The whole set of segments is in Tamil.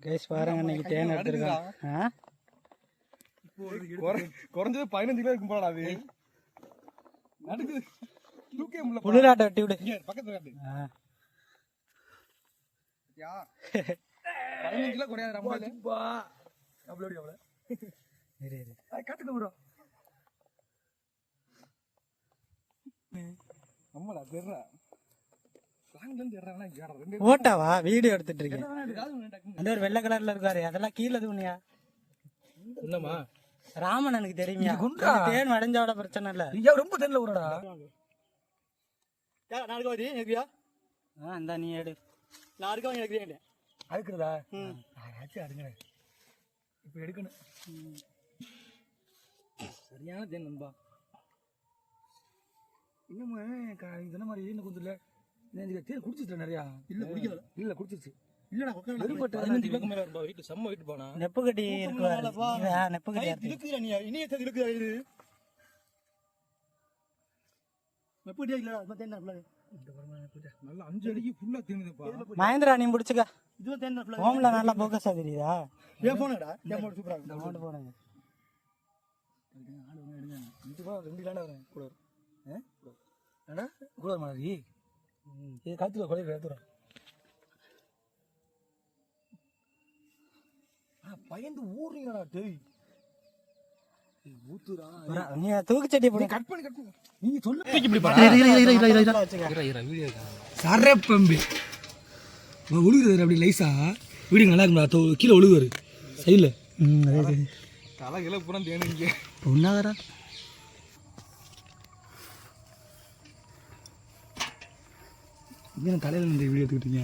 கைஸ் பாருங்க இன்னைக்கு தேன் எடுத்துருக்கான் குறைஞ்சது பதினஞ்சு கிலோ இருக்கும் போடா அது. நடுக்குது புளிராட்டை வெட்டி விடு. இங்க பக்கத்துல பதினஞ்சு கிலோ குறையாது ரொம்ப அப்படி அவ்வளோ கட்டுக்கு ப்ரோ. நம்மளா தெர்றா. ஓட்டாவா வீடியோ எடுத்துட்டு இருக்கேன். அந்த ஒரு வெள்ளை கலர்ல இருக்காரு அதெல்லாம் கீழே துணியா என்னமா ராமன் எனக்கு தெரியுமியா? இந்த தேன் அடைஞ்சோட பிரச்சனை இல்ல. ஐயா ரொம்ப தெரியல ஊரடா. நாளைக்கு வந்து எங்கியா ஆ இந்தா நீ எடு. நாளைக்கு அவங்க எங்கியா அதுக்குறதா ஆச்சு அதுங்க இப்போ எடுக்கணும். சரியான தேன் நண்பா. இன்னும் இந்த மாதிரி என்ன கொஞ்சம் இல்லை நேற்று தேன் குடிச்சிட்டு நிறையா. இல்ல குடிக்கல. இல்லை குடிச்சிச்சு இல்லடா வீட்டு செம்ம வீட்டு போனா. நெப்பு கட்டி இருக்கு நெப்பு கட்டி அறுத்து. இருக்குடா நீ இனியத்தை இருக்குடா இது. எப்படி இல்லடா அது தேன் ஃபுல்லா நல்லா அஞ்சு அடிக்கு ஃபுல்லாக தேனுதுப்பா மகேந்திரா நீ ஃபுல்லா ஹோம்ல நல்லா போக்கஸா தெரியுதா? ஏன் போனடா ஏன் போன சூப்பரா போடுங்க அஞ்சு ரூபா ரெண்டு லேண்டா வரேன் கூட வரும் ஏடா கூட வர மாதிரி இது காத்துல கொலை எடுத்துறோம் பயந்து ஊறீங்கடா டேய். ஏய், ஊத்துடா. நீ தூக்குச்சட்டி போடு. கட் பண்ணி கட் பண்ணி. நீங்க சொல்ல. இப்படி சரப்பம்பி ஒழுகுறது அப்படி லைஸா? வீடு நல்லா இருக்கும்டா தோ கீழே ஒழுகுவாரு சைடில். சரி தலை கிலோ பூரா தேனு இங்கே இங்கே தலையில் இந்த வீடியோ எடுத்துக்கிட்டீங்க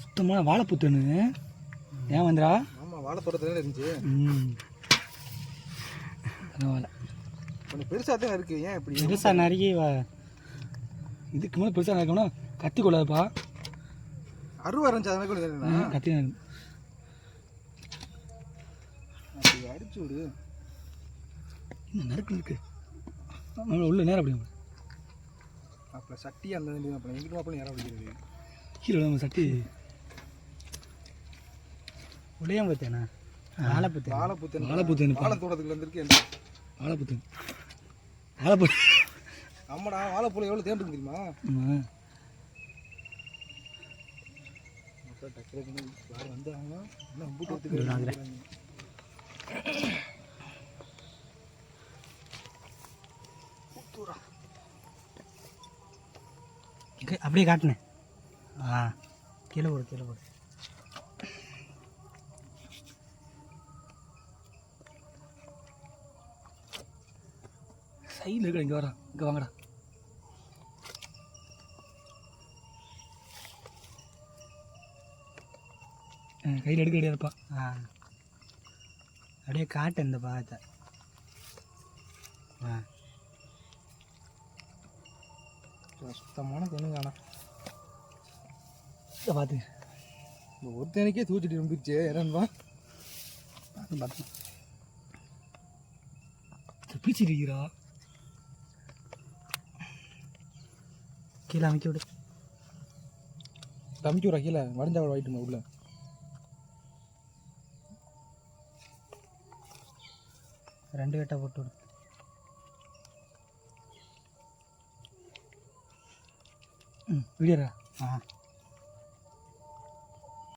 சுத்தமான வாழைப்புத்தனு ஏன் வந்துடா ஆமாம் வாழைத்தோட்டத்துல இருந்துச்சு. ம். பரவாயில்ல. கொஞ்சம் பெருசாக தான் இருக்கு. ஏன் இப்படி? பெருசா நறுக்கி வா- இதுக்கு மேலே பெருசாக இருக்கணும் கத்தி கொள்ளாதுப்பா அருவா இருந்துச்சு அது மாதிரி கூட தெரியல கத்தி அப்படி அடிச்சு விடு. இன்னும் நறுக்கு இருக்கு உள்ள நேரம் அப்படி அப்போ சட்டி அந்த அப்புறம் எங்கிட்ட அப்புறம் யாரும் அடிக்கிறது கீழே நம்ம சட்டி. புளியம் பத்தேனா வாழைப்பத்தேன்? வாழைப்புத்தன். வாழைப்புத்தேன் வாழைத்தோட்டத்துக்கு வந்திருக்கு என்ன வாழைப்புத்தேன். வாழைப்பு ஆமாடா வாழைப்பூல எவ்வளோ இருக்கு தெரியுமா ஆமாம் யார் வந்தாங்க என்ன அம்புட்டு எடுத்துக்கிறாங்க இங்க அப்படியே காட்டுனேன் ஆ கீழே போடு கீழே போடு. சைடில் இருக்கிற இங்கே வரேன் இங்கே வாங்கடா. கையில் எடுக்க கிடையாதுப்பா. ஆ. அப்படியே காட்டு இந்த பாகத்தை. ஆ. சுத்தமான தேனு? காணா பார்த்து இந்த ஒரு தேனுக்கே தூச்சிட்டு இருந்துச்சு இறன்பா பார்த்து பார்த்து பீச்சு இருக்கிறா கீழே அமைக்க விடு. தம்பிக்கு ஒரு கீழே வடிஞ்சா வாயிட்டுமா உள்ள. ரெண்டு கட்டை போட்டு விடு. ம் விடியறா ஆ.